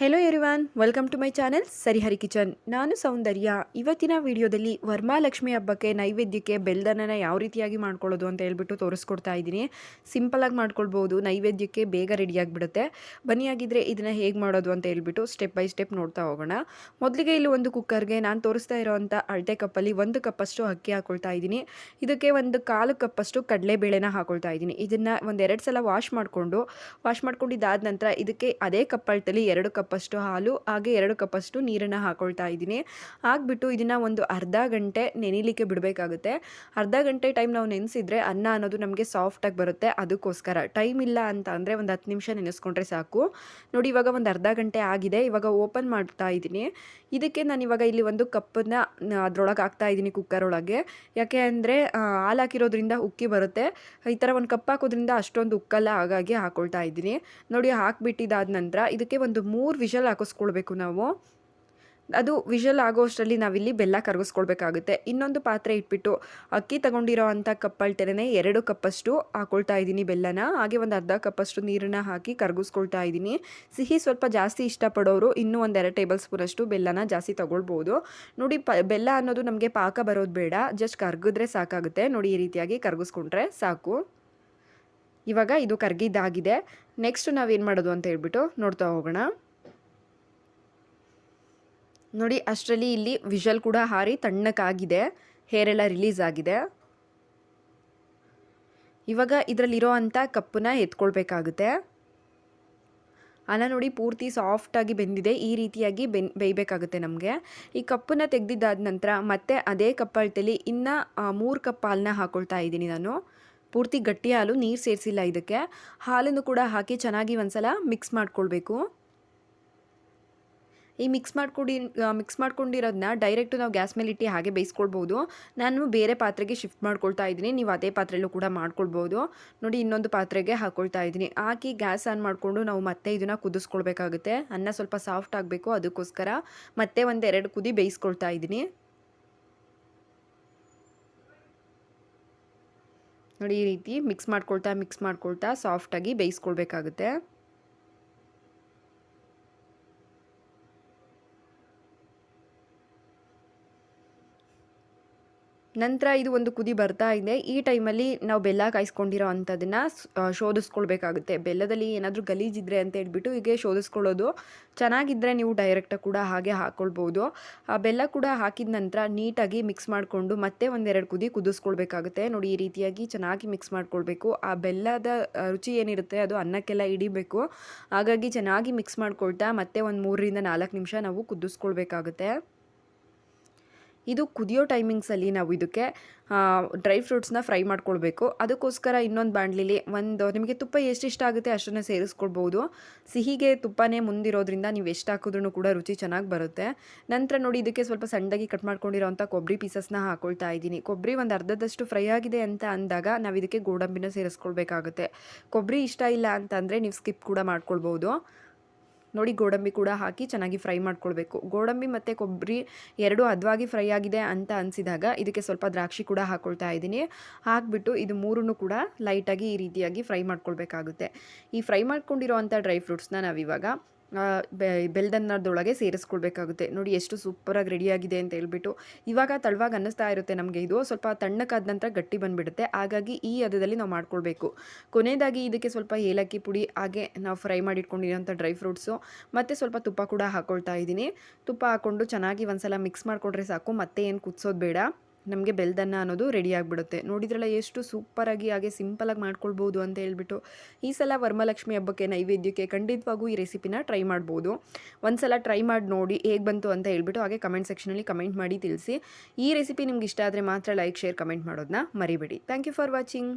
Hello everyone welcome to my channel Sarihari kitchen ನಾನು ಸೌಂದರ್ಯ. ಇವತ್ತಿನ ವಿಡಿಯೋದಲ್ಲಿ ವರ್ಮಾಲಕ್ಷ್ಮಿ ಹಬ್ಬಕ್ಕೆ ನೈವೇದ್ಯಕ್ಕೆ ಬೆಲ್ಲದನ್ನ ಯಾವ ರೀತಿಯಾಗಿ ಮಾಡ್ಕೊಳ್ಳೋದು ಅಂತ ಹೇಳ್ಬಿಟ್ಟು ತೋರಿಸ್ಕೊಡ್ತಾ ಇದ್ದೀನಿ. ಸಿಂಪಲಾಗಿ ಮಾಡ್ಕೊಳ್ಬೋದು, ನೈವೇದ್ಯಕ್ಕೆ ಬೇಗ ರೆಡಿಯಾಗಿಬಿಡುತ್ತೆ ಬನ್ನಿಯಾಗಿದ್ದರೆ ಇದನ್ನು ಹೇಗೆ ಮಾಡೋದು ಅಂತ ಹೇಳ್ಬಿಟ್ಟು ಸ್ಟೆಪ್ ಬೈ ಸ್ಟೆಪ್ ನೋಡ್ತಾ ಹೋಗೋಣ. ಮೊದಲಿಗೆ ಇಲ್ಲಿ ಒಂದು ಕುಕ್ಕರ್ಗೆ ನಾನು ತೋರಿಸ್ತಾ ಇರೋವಂಥ ಅಳತೆ ಕಪ್ಪಲ್ಲಿ ಒಂದು ಕಪ್ಪಷ್ಟು ಅಕ್ಕಿ ಹಾಕೊಳ್ತಾ ಇದ್ದೀನಿ. ಇದಕ್ಕೆ ಒಂದು ಕಾಲು ಕಪ್ಪಷ್ಟು ಕಡಲೆಬೇಳೆನ ಹಾಕೊಳ್ತಾ ಇದ್ದೀನಿ. ಇದನ್ನು ಒಂದೆರಡು ಸಲ ವಾಶ್ ಮಾಡಿಕೊಂಡು ವಾಶ್ ಮಾಡ್ಕೊಂಡಿದ್ದಾದ ನಂತರ ಇದಕ್ಕೆ ಅದೇ ಕಪ್ಪಳದಲ್ಲಿ ಎರಡು ಕಪ್ಪಷ್ಟು ಹಾಲು, ಹಾಗೆ ಎರಡು ಕಪ್ಪಷ್ಟು ನೀರನ್ನು ಹಾಕೊಳ್ತಾ ಇದ್ದೀನಿ. ಹಾಕ್ಬಿಟ್ಟು ಇದನ್ನು ಒಂದು ಅರ್ಧ ಗಂಟೆ ನೆನಿಲಿಕ್ಕೆ ಬಿಡಬೇಕಾಗುತ್ತೆ. ಅರ್ಧ ಗಂಟೆ ಟೈಮ್ ನಾವು ನೆನೆಸಿದ್ರೆ ಅನ್ನ ಅನ್ನೋದು ನಮಗೆ ಸಾಫ್ಟಾಗಿ ಬರುತ್ತೆ. ಅದಕ್ಕೋಸ್ಕರ. ಟೈಮ್ ಇಲ್ಲ ಅಂತ ಅಂದರೆ ಒಂದು ಹತ್ತು ನಿಮಿಷ ನೆನೆಸ್ಕೊಂಡ್ರೆ ಸಾಕು. ನೋಡಿ, ಇವಾಗ ಒಂದು ಅರ್ಧ ಗಂಟೆ ಆಗಿದೆ. ಇವಾಗ ಓಪನ್ ಮಾಡ್ತಾ ಇದ್ದೀನಿ. ಇದಕ್ಕೆ ನಾನು ಇವಾಗ ಇಲ್ಲಿ ಒಂದು ಕಪ್ಪನ್ನ ಅದರೊಳಗೆ ಹಾಕ್ತಾ ಇದ್ದೀನಿ ಕುಕ್ಕರ್ ಒಳಗೆ ಯಾಕೆ ಅಂದರೆ ಹಾಲು ಹಾಕಿರೋದ್ರಿಂದ ಉಕ್ಕಿ ಬರುತ್ತೆ. ಈ ಥರ ಒಂದು ಕಪ್ ಹಾಕೋದ್ರಿಂದ ಅಷ್ಟೊಂದು ಉಕ್ಕಲ್ಲ ಹಾಗಾಗಿ ಹಾಕೊಳ್ತಾ ಇದ್ದೀನಿ. ನೋಡಿ ಹಾಕ್ಬಿಟ್ಟಿದ್ದಾದ ನಂತರ ಇದಕ್ಕೆ ಒಂದು ಮೂರು ವಿಷಲ್ ಹಾಕಿಸ್ಕೊಳ್ಬೇಕು ನಾವು. ಅದು ವಿಷಲ್ ಆಗೋಷ್ಟರಲ್ಲಿ ನಾವಿಲ್ಲಿ ಬೆಲ್ಲ ಕರಗಿಸ್ಕೊಳ್ಬೇಕಾಗುತ್ತೆ. ಇನ್ನೊಂದು ಪಾತ್ರೆ ಇಟ್ಬಿಟ್ಟು ಅಕ್ಕಿ ತಗೊಂಡಿರೋ ಅಂಥ ಕಪ್ಪಳ್ತೆನೆ ಎರಡು ಕಪ್ಪಷ್ಟು ಹಾಕೊಳ್ತಾ ಇದ್ದೀನಿ ಬೆಲ್ಲನ. ಹಾಗೆ ಒಂದು ಅರ್ಧ ಕಪ್ಪಷ್ಟು ನೀರನ್ನು ಹಾಕಿ ಕರಗಿಸ್ಕೊಳ್ತಾ ಇದ್ದೀನಿ. ಸಿಹಿ ಸ್ವಲ್ಪ ಜಾಸ್ತಿ ಇಷ್ಟಪಡೋರು ಇನ್ನೂ ಒಂದೆರಡು ಟೇಬಲ್ ಸ್ಪೂನಷ್ಟು ಬೆಲ್ಲನ ಜಾಸ್ತಿ ತಗೊಳ್ಬೋದು. ನೋಡಿ, ಪ, ಬೆಲ್ಲ ಅನ್ನೋದು ನಮಗೆ ಪಾಕ ಬರೋದು ಬೇಡ. ಜಸ್ಟ್ ಕರ್ಗಿದ್ರೆ ಸಾಕಾಗುತ್ತೆ. ನೋಡಿ, ಈ ರೀತಿಯಾಗಿ ಕರಗಿಸ್ಕೊಂಡ್ರೆ ಸಾಕು. ಇವಾಗ ಇದು ಕರ್ಗಿದ್ದಾಗಿದೆ. ನೆಕ್ಸ್ಟ್ ನಾವೇನು ಮಾಡೋದು ಅಂತ ಹೇಳ್ಬಿಟ್ಟು ನೋಡ್ತಾ ಹೋಗೋಣ. ನೋಡಿ, ಅಷ್ಟರಲ್ಲಿ ಇಲ್ಲಿ ವಿಷಲ್ ಕೂಡ ಹಾರಿ ತಣ್ಣಕ್ಕಾಗಿದೆ ಹೇರ್ ಎಲ್ಲ ರಿಲೀಸ್ ಆಗಿದೆ. ಇವಾಗ ಇದರಲ್ಲಿರೋ ಅಂಥ ಕಪ್ಪನ್ನ ಎತ್ಕೊಳ್ಬೇಕಾಗುತ್ತೆ. ಅನ್ನ ನೋಡಿ, ಪೂರ್ತಿ ಸಾಫ್ಟಾಗಿ ಬೆಂದಿದೆ. ಈ ರೀತಿಯಾಗಿ ಬೆನ್, ಬೇಯಬೇಕಾಗುತ್ತೆ ನಮಗೆ. ಈ ಕಪ್ಪನ್ನು ತೆಗೆದಿದ್ದಾದ ನಂತರ ಮತ್ತೆ ಅದೇ ಕಪ್ಪಳ್ತಲ್ಲಿ ಇನ್ನು ಮೂರು ಕಪ್ ಹಾಲನ್ನ ಹಾಕ್ಕೊಳ್ತಾ ಇದ್ದೀನಿ ನಾನು. ಪೂರ್ತಿ ಗಟ್ಟಿ ಹಾಲು, ನೀರು ಸೇರಿಸಿಲ್ಲ ಇದಕ್ಕೆ. ಹಾಲನ್ನು ಕೂಡ ಹಾಕಿ ಚೆನ್ನಾಗಿ ಒಂದ್ಸಲ ಮಿಕ್ಸ್ ಮಾಡ್ಕೊಳ್ಬೇಕು. ಈ ಮಿಕ್ಸ್ ಮಾಡ್ಕೊಡಿ ಮಿಕ್ಸ್ ಮಾಡ್ಕೊಂಡಿರೋದನ್ನ ಡೈರೆಕ್ಟು ನಾವು ಗ್ಯಾಸ್ ಮೇಲೆ ಇಟ್ಟು ಹಾಗೆ ಬೇಯಿಸ್ಕೊಳ್ಬೋದು. ನಾನು ಬೇರೆ ಪಾತ್ರೆಗೆ ಶಿಫ್ಟ್ ಮಾಡ್ಕೊಳ್ತಾ ಇದ್ದೀನಿ. ನೀವು ಅದೇ ಪಾತ್ರೆಯಲ್ಲೂ ಕೂಡ ಮಾಡ್ಕೊಳ್ಬೋದು. ನೋಡಿ, ಇನ್ನೊಂದು ಪಾತ್ರೆಗೆ ಹಾಕ್ಕೊಳ್ತಾ ಇದ್ದೀನಿ. ಹಾಕಿ ಗ್ಯಾಸ್ ಆನ್ ಮಾಡಿಕೊಂಡು ನಾವು ಮತ್ತೆ ಇದನ್ನು ಕುದಿಸ್ಕೊಳ್ಬೇಕಾಗುತ್ತೆ. ಅನ್ನ ಸ್ವಲ್ಪ ಸಾಫ್ಟ್ ಆಗಬೇಕು ಅದಕ್ಕೋಸ್ಕರ. ಮತ್ತೆ ಒಂದೆರಡು ಕುದಿ ಬೇಯಿಸ್ಕೊಳ್ತಾ ಇದ್ದೀನಿ. ನೋಡಿ, ಈ ರೀತಿ ಮಿಕ್ಸ್ ಮಾಡ್ಕೊಳ್ತಾ ಮಿಕ್ಸ್ ಮಾಡ್ಕೊಳ್ತಾ ಸಾಫ್ಟಾಗಿ ಬೇಯಿಸ್ಕೊಳ್ಬೇಕಾಗುತ್ತೆ. ನಂತರ ಇದು ಒಂದು ಕುದಿ ಬರ್ತಾ ಇದೆ. ಈ ಟೈಮಲ್ಲಿ ನಾವು ಬೆಲ್ಲ ಕಾಯಿಸ್ಕೊಂಡಿರೋ ಅಂಥದ್ದನ್ನು ಶೋಧಿಸ್ಕೊಳ್ಬೇಕಾಗುತ್ತೆ. ಬೆಲ್ಲದಲ್ಲಿ ಏನಾದರೂ ಗಲೀಜಿದ್ರೆ ಅಂತ ಹೇಳ್ಬಿಟ್ಟು ಹೀಗೆ ಶೋಧಿಸ್ಕೊಳ್ಳೋದು. ಚೆನ್ನಾಗಿದ್ದರೆ ನೀವು ಡೈರೆಕ್ಟಾಗಿ ಕೂಡ ಹಾಗೆ ಹಾಕ್ಕೊಳ್ಬೋದು ಆ, ಬೆಲ್ಲ ಕೂಡ ಹಾಕಿದ ನಂತರ ನೀಟಾಗಿ ಮಿಕ್ಸ್ ಮಾಡಿಕೊಂಡು ಮತ್ತೆ ಒಂದೆರಡು ಕುದಿ ಕುದಿಸ್ಕೊಳ್ಬೇಕಾಗುತ್ತೆ. ನೋಡಿ, ಈ ರೀತಿಯಾಗಿ ಚೆನ್ನಾಗಿ ಮಿಕ್ಸ್ ಮಾಡ್ಕೊಳ್ಬೇಕು. ಆ ಬೆಲ್ಲದ ರುಚಿ ಏನಿರುತ್ತೆ ಅದು ಅನ್ನಕ್ಕೆಲ್ಲ ಹಿಡಿಬೇಕು. ಹಾಗಾಗಿ ಚೆನ್ನಾಗಿ ಮಿಕ್ಸ್ ಮಾಡ್ಕೊಳ್ತಾ ಮತ್ತೆ ಒಂದು ಮೂರರಿಂದ ನಾಲ್ಕು ನಿಮಿಷ ನಾವು ಕುದಿಸ್ಕೊಳ್ಬೇಕಾಗುತ್ತೆ. ಇದು ಕುದಿಯೋ ಟೈಮಿಂಗ್ಸಲ್ಲಿ ನಾವು ಇದಕ್ಕೆ ಡ್ರೈ ಫ್ರೂಟ್ಸ್ನ ಫ್ರೈ ಮಾಡ್ಕೊಳ್ಬೇಕು. ಅದಕ್ಕೋಸ್ಕರ ಇನ್ನೊಂದು ಬಾಣಲಿಲಿ ಒಂದು, ನಿಮಗೆ ತುಪ್ಪ ಎಷ್ಟು ಇಷ್ಟ ಆಗುತ್ತೆ ಅಷ್ಟನ್ನು ಸೇರಿಸ್ಕೊಳ್ಬೋದು. ಸಿಹಿಗೆ ತುಪ್ಪನೇ ಮುಂದಿರೋದ್ರಿಂದ ನೀವು ಎಷ್ಟು ಹಾಕಿದ್ರೂ ಕೂಡ ರುಚಿ ಚೆನ್ನಾಗಿ ಬರುತ್ತೆ. ನಂತರ ನೋಡಿ ಇದಕ್ಕೆ ಸ್ವಲ್ಪ ಸಣ್ಣದಾಗಿ ಕಟ್ ಮಾಡ್ಕೊಂಡಿರೋಂಥ ಕೊಬ್ಬರಿ ಪೀಸಸ್ನ ಹಾಕೊಳ್ತಾ ಇದ್ದೀನಿ. ಕೊಬ್ಬರಿ ಒಂದು ಅರ್ಧದಷ್ಟು ಫ್ರೈ ಆಗಿದೆ ಅಂತ ಅಂದಾಗ ನಾವು ಇದಕ್ಕೆ ಗೋಡಂಬಿನ ಸೇರಿಸ್ಕೊಳ್ಬೇಕಾಗುತ್ತೆ. ಕೊಬ್ಬರಿ ಇಷ್ಟ ಇಲ್ಲ ಅಂತಂದರೆ ನೀವು ಸ್ಕಿಪ್ ಕೂಡ ಮಾಡ್ಕೊಳ್ಬೋದು. ನೋಡಿ ಗೋಡಂಬಿ ಕೂಡ ಹಾಕಿ ಚೆನ್ನಾಗಿ ಫ್ರೈ ಮಾಡ್ಕೊಳ್ಬೇಕು. ಗೋಡಂಬಿ ಮತ್ತು ಕೊಬ್ಬರಿ ಎರಡು ಹದವಾಗಿ ಫ್ರೈ ಆಗಿದೆ ಅಂತ ಅನಿಸಿದಾಗ ಇದಕ್ಕೆ ಸ್ವಲ್ಪ ದ್ರಾಕ್ಷಿ ಕೂಡ ಹಾಕ್ಕೊಳ್ತಾ ಇದ್ದೀನಿ. ಹಾಕ್ಬಿಟ್ಟು ಇದು ಮೂರನ್ನು ಕೂಡ ಲೈಟಾಗಿ ಈ ರೀತಿಯಾಗಿ ಫ್ರೈ ಮಾಡ್ಕೊಳ್ಬೇಕಾಗುತ್ತೆ. ಈ ಫ್ರೈ ಮಾಡ್ಕೊಂಡಿರೋ ಅಂಥ ಡ್ರೈ ಫ್ರೂಟ್ಸ್ನ ನಾವಿವಾಗ ಬೆಲ್ದನ್ನದೊಳಗೆ ಸೇರಿಸ್ಕೊಳ್ಬೇಕಾಗುತ್ತೆ. ನೋಡಿ ಎಷ್ಟು ಸೂಪರಾಗಿ ರೆಡಿಯಾಗಿದೆ ಅಂತ ಹೇಳ್ಬಿಟ್ಟು. ಇವಾಗ ತಳವಾಗಿ ಅನ್ನಿಸ್ತಾ ಇರುತ್ತೆ ನಮಗೆ ಇದು. ಸ್ವಲ್ಪ ತಣ್ಣಕ್ಕಾದ ನಂತರ ಗಟ್ಟಿ ಬಂದುಬಿಡುತ್ತೆ. ಹಾಗಾಗಿ ಈ ಹದದಲ್ಲಿ ನಾವು ಮಾಡ್ಕೊಳ್ಬೇಕು. ಕೊನೆಯದಾಗಿ ಇದಕ್ಕೆ ಸ್ವಲ್ಪ ಏಲಕ್ಕಿ ಪುಡಿ, ಹಾಗೆ ನಾವು ಫ್ರೈ ಮಾಡಿಟ್ಕೊಂಡಿರೋಂಥ ಡ್ರೈ ಫ್ರೂಟ್ಸು, ಮತ್ತು ಸ್ವಲ್ಪ ತುಪ್ಪ ಕೂಡ ಹಾಕ್ಕೊಳ್ತಾ ಇದ್ದೀನಿ. ತುಪ್ಪ ಹಾಕ್ಕೊಂಡು ಚೆನ್ನಾಗಿ ಒಂದ್ಸಲ ಮಿಕ್ಸ್ ಮಾಡಿಕೊಂಡ್ರೆ ಸಾಕು. ಮತ್ತೆ ಏನು ಕುದಿಸೋದು ಬೇಡ. ನಮಗೆ ಬೆಲ್ದನ್ನ ಅನ್ನೋದು ರೆಡಿ ಆಗಿಬಿಡುತ್ತೆ. ನೋಡಿದ್ರಲ್ಲ ಎಷ್ಟು ಸೂಪರಾಗಿ ಹಾಗೆ ಸಿಂಪಲಾಗಿ ಮಾಡ್ಕೊಳ್ಬೋದು ಅಂತ ಹೇಳ್ಬಿಟ್ಟು. ಈ ಸಲ ವರಮಲಕ್ಷ್ಮಿ ಹಬ್ಬಕ್ಕೆ ನೈವೇದ್ಯಕ್ಕೆ ಖಂಡಿತವಾಗೂ ಈ ರೆಸಿಪಿನ ಟ್ರೈ ಮಾಡ್ಬೋದು. ಒಂದು ಸಲ ಟ್ರೈ ಮಾಡಿ ನೋಡಿ ಹೇಗೆ ಬಂತು ಅಂತ ಹೇಳ್ಬಿಟ್ಟು ಹಾಗೆ ಕಮೆಂಟ್ ಸೆಕ್ಷನಲ್ಲಿ ಕಮೆಂಟ್ ಮಾಡಿ ತಿಳಿಸಿ. ಈ ರೆಸಿಪಿ ನಿಮ್ಗೆ ಇಷ್ಟ ಆದರೆ ಮಾತ್ರ ಲೈಕ್ ಶೇರ್ ಕಮೆಂಟ್ ಮಾಡೋದನ್ನ ಮರಿಬೇಡಿ. Thank you for watching